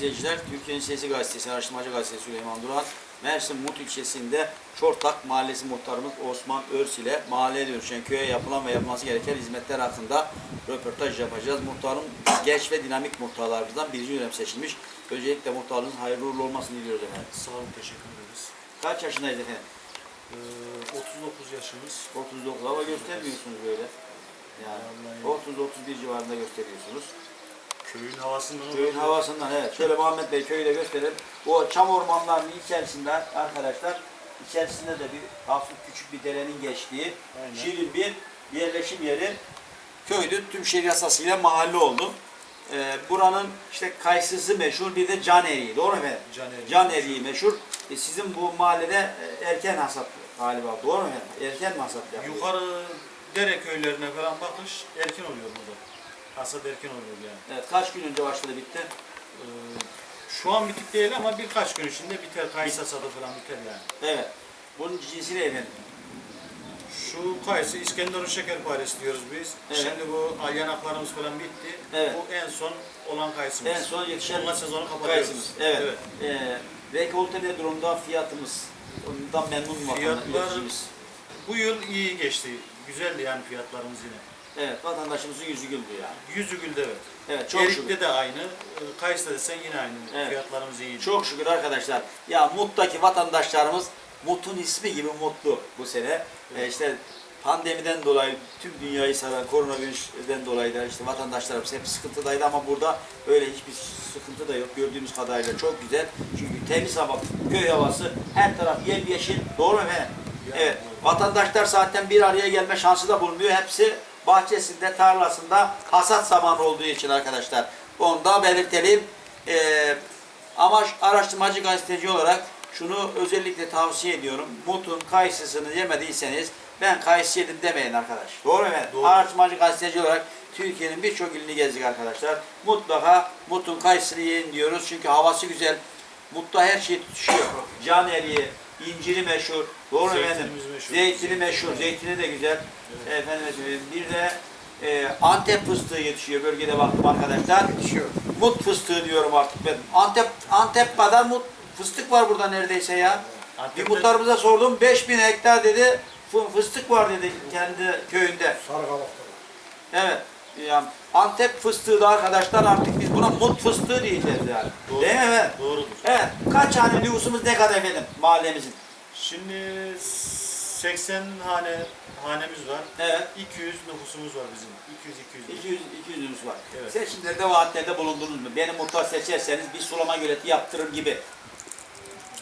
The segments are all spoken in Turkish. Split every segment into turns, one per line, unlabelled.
izleyiciler, Türkiye'nin Sesi Gazetesi, Araştırmacı Gazetesi Süleyman Duran, Mersin Mut ilçesinde Çortak Mahallesi muhtarımız Osman Örs ile mahalleye dönüşen köye yapılan ve yapılması gereken hizmetler hakkında röportaj yapacağız. Muhtarım genç ve dinamik muhtarlarımızdan birinci dönem seçilmiş. Öncelikle muhtarlığınız hayırlı uğurlu olmasını diliyoruz efendim.
Sağ olun, teşekkür ederiz.
Kaç yaşındayız efendim?
Ee, 39 yaşımız.
39 ama göstermiyorsunuz böyle. Yani
Vallahi.
30-31 civarında gösteriyorsunuz.
Köyün havasından
Köyün havasından evet. Şöyle Muhammed Bey köyü de gösterelim. Bu çam ormanlarının içerisinde arkadaşlar içerisinde de bir hafif küçük bir derenin geçtiği
Aynen.
şirin bir yerleşim yeri. Köydü tüm şehir yasasıyla mahalle oldu. Ee, buranın işte kayısısı meşhur bir de can eriği. Doğru mu efendim?
Can eriği.
Can eriği meşhur. E, sizin bu mahallede e, erken hasat galiba. Doğru mu efendim? Erken mi hasat yapıyor?
Yukarı dere köylerine falan bakış erken oluyor burada. Hasat erken oluyor yani.
Evet, kaç gün önce başladı bitti?
Ee, şu an bitik değil ama birkaç gün içinde biter. Kayısı hasadı falan biter yani.
Evet. Bunun cinsi ne efendim?
Şu kayısı İskenderun şekerparesi diyoruz biz.
Evet.
Şimdi bu yanaklarımız falan bitti.
Evet.
Bu en son olan kayısımız.
En son yetişen
Onunla sezonu kapatıyoruz.
kayısımız. Evet.
evet.
Ee, rekolte ne durumda fiyatımız? Ondan memnun mu
Fiyatlar-? Bu yıl iyi geçti. Güzeldi yani fiyatlarımız yine.
Evet, vatandaşımızın yüzü güldü yani.
Yüzü gülde evet.
Evet, çok şükür.
Erik'te de aynı. e, Kayısı'da desen yine aynı.
Evet.
Fiyatlarımız iyi.
Çok şükür arkadaşlar. Ya Mut'taki vatandaşlarımız Mut'un ismi gibi mutlu bu sene. Ee, işte pandemiden dolayı tüm dünyayı saran koronavirüsten dolayı da işte vatandaşlarımız hep sıkıntıdaydı ama burada öyle hiçbir sıkıntı da yok. Gördüğümüz kadarıyla çok güzel. Çünkü temiz hava, köy havası, her taraf yemyeşil. Doğru mu efendim? Evet. Vatandaşlar zaten bir araya gelme şansı da bulmuyor. Hepsi bahçesinde, tarlasında hasat zamanı olduğu için arkadaşlar. Onu da belirtelim. Ee, ama araştırmacı gazeteci olarak şunu özellikle tavsiye ediyorum. Mut'un kayısısını yemediyseniz ben kayısı yedim demeyin arkadaş. Doğru mu efendim?
Doğru.
Araştırmacı gazeteci olarak Türkiye'nin birçok ilini gezdik arkadaşlar. Mutlaka Mut'un kayısını yiyin diyoruz. Çünkü havası güzel. Mut'ta her şey tutuşuyor. Can eriği, inciri meşhur. Doğru mu efendim?
Zeytinimiz meşhur.
Zeytini meşhur. Zeytini de güzel. Efendim söyleyeyim. Bir de e, Antep fıstığı yetişiyor. Bölgede baktım arkadaşlar. Yetişiyor. Mut fıstığı diyorum artık ben. Antep Antep kadar mut fıstık var burada neredeyse ya. Bir
Antep'te-
muhtarımıza sordum. 5000 hektar dedi. fı- Fıstık var dedi kendi köyünde. Evet. Yani Antep fıstığı da arkadaşlar artık biz buna mut fıstığı diyeceğiz yani.
Doğru.
Değil mi efendim?
Doğrudur.
Evet. Kaç hane nüfusumuz ne kadar efendim mahallemizin?
Şimdi 80 hane hanemiz var.
Evet.
200 nüfusumuz var bizim. 200 200.
200, 200 nüfus var.
Evet.
Seçimlerde vaatlerde bulundunuz mu? Beni muhtar seçerseniz bir sulama göleti yaptırır gibi.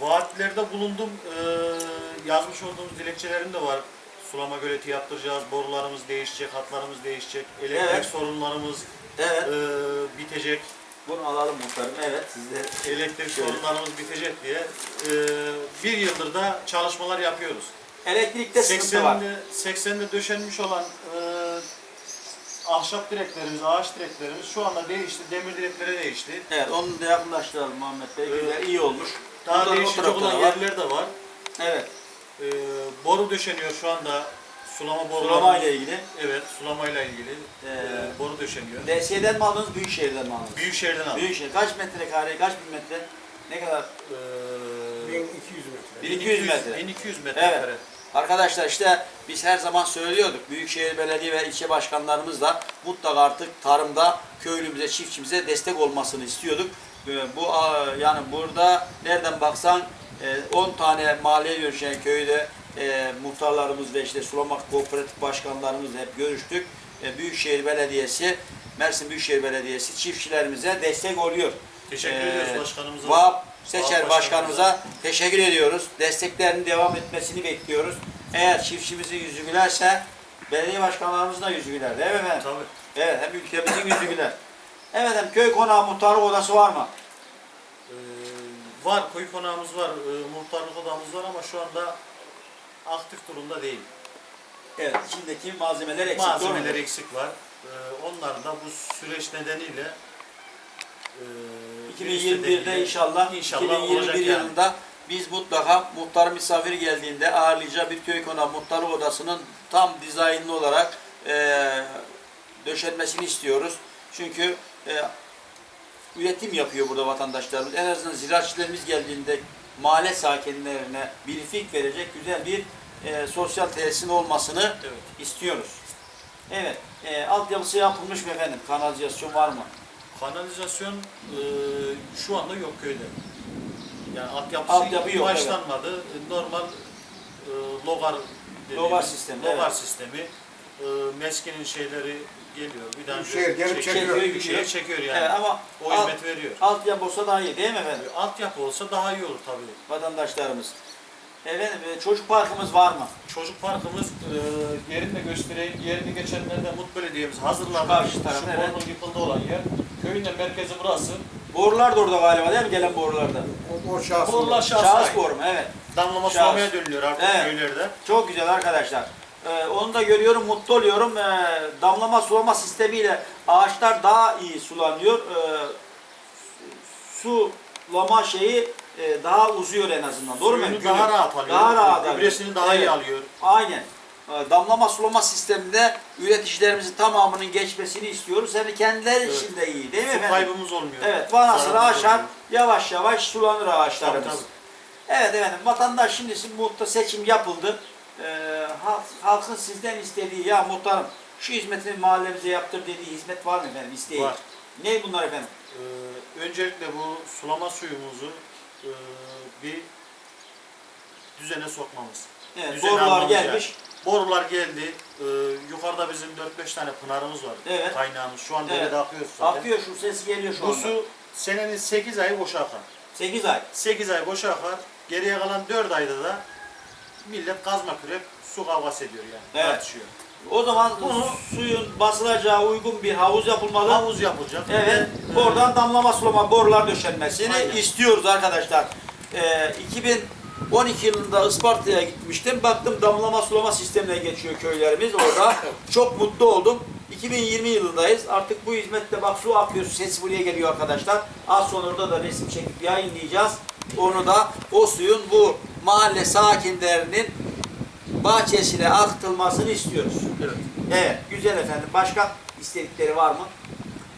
Vaatlerde bulundum. Ee, yazmış olduğumuz dilekçelerim de var. Sulama göleti yaptıracağız. Borularımız değişecek, hatlarımız değişecek. Elektrik
Evet.
sorunlarımız
Evet.
ee, bitecek.
Bunu alalım muhtarım. Evet. Sizde
Elektrik
Şöyle.
sorunlarımız bitecek diye ee, bir yıldır da çalışmalar yapıyoruz.
elektrikte sıkıntı var.
80'de 80'de döşenmiş olan e, ahşap direklerimiz, ağaç direklerimiz şu anda değişti. Demir direklere değişti.
Evet. Onu da yakınlaştıralım Muhammed Bey.
Evet.
Güzel, iyi olmuş.
Daha
Bunların o
değişecek
tarafta
olan
da var.
yerler de var.
Evet.
E, boru döşeniyor şu anda. Sulama boruları.
Sulama ile ilgili.
Evet, sulamayla ilgili
Ee,
e, boru döşeniyor.
DSİ'den mi aldınız, Büyükşehir'den mi aldınız?
Büyükşehir'den aldık.
Büyükşehir. Kaç metrekare, kaç bin metre? Ne kadar?
E,
1200 metre.
1200 metre.
1200 metrekare.
Evet. Arkadaşlar işte biz her zaman söylüyorduk. Büyükşehir Belediye ve ilçe başkanlarımız da mutlaka artık tarımda köylümüze, çiftçimize destek olmasını istiyorduk. Ee, Bu a, yani burada nereden baksan 10 tane mahalleye dönüşen köyde e, muhtarlarımız ve işte sulama kooperatif başkanlarımızla hep görüştük. E, Büyükşehir Belediyesi, Mersin Büyükşehir Belediyesi çiftçilerimize destek oluyor.
Teşekkür
Ee,
ediyoruz başkanımıza.
Vahap Seçer
Vahap
başkanımıza teşekkür ediyoruz. Desteklerinin devam etmesini bekliyoruz. Eğer çiftçimizin yüzü gülerse belediye başkanlarımızın da yüzü güler değil mi efendim?
Tabii.
Evet hem ülkemizin yüzü güler. Evet efendim köy konağı muhtarlık odası var mı?
E, var, koyu konağımız var, e, muhtarlık odamız var ama şu anda aktif durumda değil.
Evet içindeki malzemeler eksik. doğru mu?
Malzemeler eksik var. Ee, onlar da bu süreç nedeniyle e, virüs
2021'de
nedeniyle
inşallah,
inşallah
2021
olacak yani.
yılında biz mutlaka muhtar misafir geldiğinde ağırlayacağı bir köy konağı muhtarlık odasının tam dizaynlı olarak e, döşenmesini istiyoruz. Çünkü e, üretim yapıyor burada vatandaşlarımız. En azından ziraatçılarımız geldiğinde mahalle sakinlerine briefing verecek güzel bir e, sosyal tesisin olmasını
Evet.
istiyoruz. Evet, e, altyapısı yapılmış mı efendim? Kanalizasyon var mı?
Kanalizasyon e, şu anda yok köyde. Yani altyapısı
Altyapı yok,
başlanmadı. E, Normal e, logar
Logar sistemi,
Logar
evet.
sistemi. E, meskinin şeyleri geliyor. Bir daha
Büyükşehir gelip çekiyor.
Büyükşehir çekiyor yani.
Evet ama
o
alt,
hizmet veriyor.
altyapı olsa daha iyi değil mi efendim?
E, Altyapı olsa daha iyi olur tabii.
Vatandaşlarımız. Efendim e, çocuk parkımız var mı?
Çocuk parkımız e, yerini de göstereyim. Yerini geçenlerde Mut Belediye'miz hazırladı.
Karşı taraf,
Şu
evet.
borunun yıkıldı olan yer. Köyün de merkezi burası.
Borular da orada galiba değil mi? Gelen borularda.
O, o şahsın.
Borular şahsı.
Şahıs boru mu? Evet.
Damlama
Şahıs.
sulamaya dönülüyor artık
Evet.
köylerde.
Çok güzel arkadaşlar. Ee, onu da görüyorum, mutlu oluyorum. Ee, damlama sulama sistemiyle ağaçlar daha iyi sulanıyor. Ee, sulama şeyi e, daha uzuyor en azından. Doğru mu?
Suyunu daha rahat alıyor.
Daha rahat alıyor.
Gübresini daha
Evet.
iyi alıyor.
Aynen. Ee, Damlama sulama sisteminde üreticilerimizin tamamının geçmesini istiyoruz. De kendileri
Evet.
için de iyi değil mi
Su
efendim?
kaybımız olmuyor.
Evet, vanasını aşar, yavaş yavaş sulanır ağaçlarımız.
Tabii, tabii.
Evet efendim, vatandaş şimdi sizin muhtar seçim yapıldı. Ee, halk, halkın sizden istediği, ya muhtarım şu hizmetini mahallemize yaptır dediği hizmet var mı efendim, isteği?
Var.
Ne bunlar efendim?
Ee, öncelikle bu sulama suyumuzu e, bir düzene sokmamız.
Evet,
Düzene
borular gelmiş.
yani. Borular geldi. Ee, yukarıda bizim 4-5 tane pınarımız var.
Evet.
Kaynağımız. Şu an
Evet.
derede akıyor zaten.
Akıyor şu sesi geliyor şu
Bu
anda.
su senenin 8 ayı boşa akar.
8 ay.
8 ay boşa akar. Geriye kalan 4 ayda da millet kazma kürek su kavgası ediyor yani.
Evet.
Tartışıyor.
O zaman
Bunu-
suyun basılacağı uygun bir havuz yapılmalı.
Havuz yapılacak.
Evet,
Ve, e,
oradan damlama sulama borular döşenmesini
Aynen.
istiyoruz arkadaşlar. Ee, 2012 yılında Isparta'ya gitmiştim. Baktım damlama sulama sistemine geçiyor köylerimiz orada. Çok mutlu oldum. 2020 yılındayız. Artık bu hizmette bak su akıyor, ses buraya geliyor arkadaşlar. Az sonra orada da resim çekip yayınlayacağız. Onu da o suyun bu mahalle sakinlerinin bahçesine akıtılmasını istiyoruz.
Evet.
Evet, güzel efendim. Başka istedikleri var mı?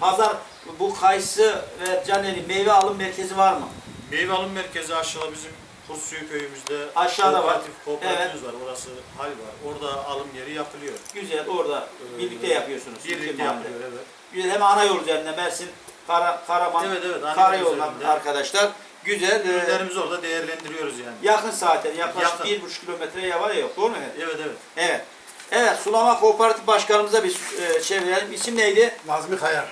Pazar, bu kayısı ve caneli meyve alım merkezi var mı?
Meyve alım merkezi aşağıda bizim Kursuyu köyümüzde
Aşağıda var.
kooperatif, kooperatifimiz var. Orası hal var. Orada alım yeri yapılıyor.
Güzel, orada
Ee,
birlikte yapıyorsunuz.
Birlikte yapılıyor evet.
Güzel, hem ana yol üzerinde Mersin, Kara, Karaman,
Evet, evet, üzerinde.
arkadaşlar. Güzel, e,
Ürünlerimizi orada değerlendiriyoruz yani.
yakın zaten, yaklaşık
Yakın.
bir buçuk kilometreye var ya yok, doğru mu?
Evet evet.
Evet. Evet, Sulama Kooperatif Başkanımıza bir e, çevirelim. İsim neydi?
Nazmi Kaya.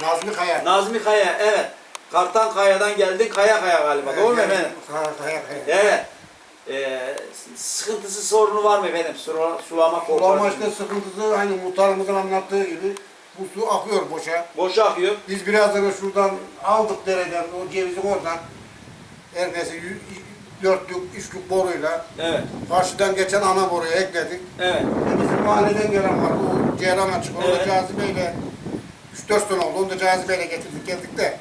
Nazmi Kaya.
Nazmi Kaya, evet. Kartan Kaya'dan geldin, Kaya Kaya galiba, doğru mu
Yani-
efendim?
Kaya Kaya. Kaya.
Evet. Ee, sıkıntısı sorunu var mı efendim? Sula- Sulama
Sulama
kooperatifinin.
işte sıkıntısı aynı muhtarımızın anlattığı gibi bu su akıyor boşa.
Boşa akıyor.
Biz biraz da şuradan aldık dereden o cevizi oradan her neyse yü- dörtlük, üçlük boruyla
Evet.
karşıdan geçen ana boruya ekledik.
Evet.
Bizim mahalleden gelen var. O Ceylan açık. Onu
Evet.
da cazibeyle 3-4 sene oldu. Onu da cazibeyle getirdik geldik de.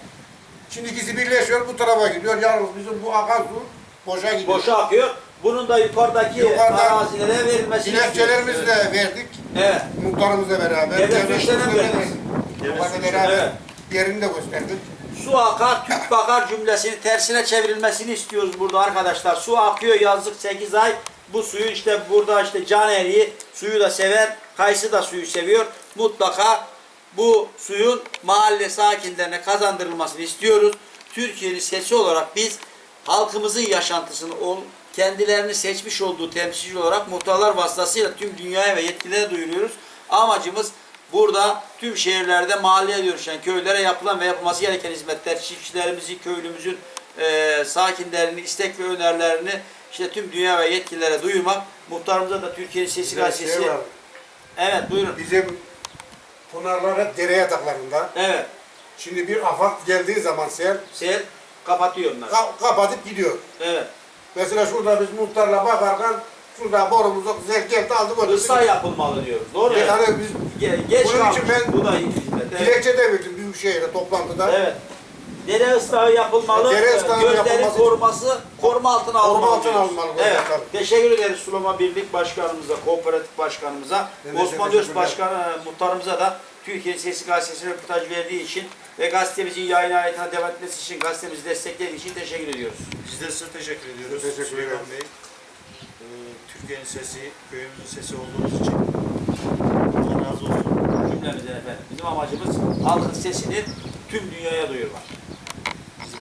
Şimdi ikisi birleşiyor bu tarafa gidiyor. Yalnız bizim bu akan su boşa gidiyor.
Boşa akıyor. Bunun da yukarıdaki
Yukarıda
arazilere verilmesi
Dilekçelerimizi de verdik.
Evet.
Muhtarımızla beraber.
Devlet
Devlet
güçlerine
güçlerine
verdiniz.
de-
Devlet
Onlarla
güçlerine,
beraber
evet.
yerini de gösterdik.
Su akar, tüp bakar cümlesini tersine çevrilmesini istiyoruz burada arkadaşlar. Su akıyor yazlık 8 ay. Bu suyu işte burada işte can eriği suyu da sever. Kayısı da suyu seviyor. Mutlaka bu suyun mahalle sakinlerine kazandırılmasını istiyoruz. Türkiye'nin sesi olarak biz halkımızın yaşantısını kendilerini seçmiş olduğu temsilci olarak muhtarlar vasıtasıyla tüm dünyaya ve yetkililere duyuruyoruz. Amacımız burada tüm şehirlerde mahalleye dönüşen köylere yapılan ve yapılması gereken hizmetler, çiftçilerimizi, köylümüzün eee sakinlerini, istek ve önerilerini işte tüm dünya ve yetkililere duyurmak. Muhtarımıza da Türkiye'nin Sesi
de
Gazetesi.
şey var,
Evet buyurun.
Bizim pınarlar hep dere yataklarında.
Evet.
Şimdi bir afak geldiği zaman sel
Seyir kapatıyor onlar.
ka- kapatıp gidiyor.
Evet.
Mesela şurada biz muhtarla bakarken şurada borumuzu güzel geldi aldık öyle.
Islah yapılmalı diyoruz. Doğru mu?
Yani biz
Ge- Geç
Bunun
kalmış.
için ben-
Bu da iyi bir hizmet. Evet.
dilekçe de verdim Büyükşehir'e toplantıda.
Evet. Dere ıslahı yapılmalı.
Dere ıslahı
Gözlerin
yapılması-
koruması koruma altına alınmalı.
Koruma altına
diyoruz.
alınmalı,
Evet.
tabii.
Teşekkür ederiz Sulama Birlik Başkanımıza, Kooperatif Başkanımıza,
de
Osman Öz
teşekkürler.
Başkanı, muhtarımıza da Türkiye Sesi Gazetesi'ne röportaj verdiği için Ve gazetemizin yayın hayatına devam etmesi için gazetemizi desteklediği için teşekkür ediyoruz.
Biz de size teşekkür ediyoruz.
Teşekkür
Süleyman
ederiz.
Bey. Ee, Türkiye'nin sesi, köyümüzün sesi olduğunuz için Allah razı olsun.
Cümlemize efendim. Bizim amacımız halkın sesini tüm dünyaya duyurmak.